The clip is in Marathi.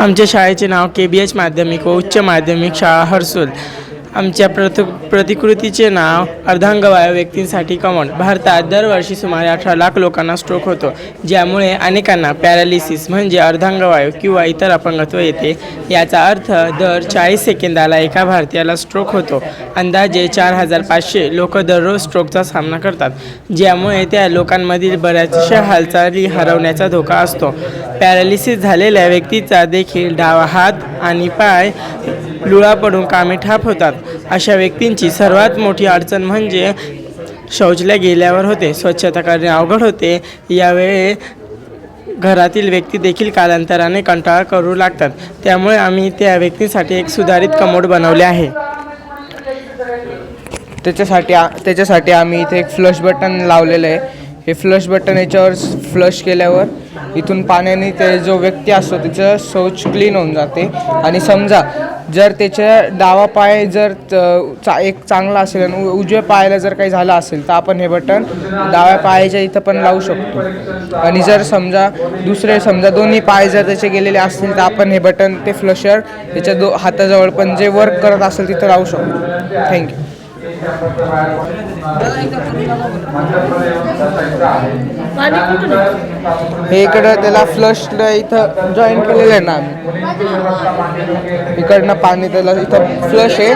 आमच्या शाळेचे नाव के बी एच माध्यमिक व उच्च माध्यमिक शाळा हर्सूल. आमच्या प्रत प्रतिकृतीचे नाव अर्धांगवायू व्यक्तींसाठी कमंड भारतात दरवर्षी सुमारे अठरा लाख लोकांना स्ट्रोक होतो ज्यामुळे अनेकांना पॅरालिसिस म्हणजे अर्धांगवायू किंवा इतर अपंगत्व येते. याचा अर्थ दर चाळीस सेकंदाला एका भारतीयाला स्ट्रोक होतो. अंदाजे चार हजार पाचशे लोक दररोज स्ट्रोकचा सामना करतात ज्यामुळे त्या लोकांमधील बऱ्याचशा हालचाली हरवण्याचा धोका असतो. पॅरालिसिस झालेल्या व्यक्तीचा देखील डावा हात आणि पाय लुळा पडून कामे ठाप होतात. अशा व्यक्तींची सर्वात मोठी अडचण म्हणजे शौचल्या गेल्यावर होते. स्वच्छता करणे अवघड होते. यावेळी घरातील व्यक्ती देखील कालांतराने कंटाळा करू लागतात. त्यामुळे आम्ही त्या व्यक्तींसाठी एक सुधारित कमोड बनवले आहे. त्याच्यासाठी आ- त्याच्यासाठी आम्ही इथे एक फ्लश बटन लावलेलं आहे. हे फ्लश बटन याच्यावर फ्लश केल्यावर इथून पाण्याने ते जो व्यक्ती असतो त्याचं शौच क्लीन होऊन जाते. आणि समजा जर त्याच्या डावा पाय जर त- चा एक चांगला असेल आणि उ- उजव्या पायाला जर काही झालं असेल तर आपण हे बटन डाव्या पायाच्या इथं पण लावू शकतो. आणि जर समजा दुसरे समजा दोन्ही पाय जर त्याचे गेलेले असतील तर आपण हे बटन ते फ्लशर त्याच्या दो हाताजवळ पण जे वर्क करत असेल तिथं लावू शकतो. थँक्यू हे इकडं त्याला फ्लशला इथं जॉईन केलेलं आहे ना आम्ही. इकडनं पाणी त्याला इथं फ्लश आहे.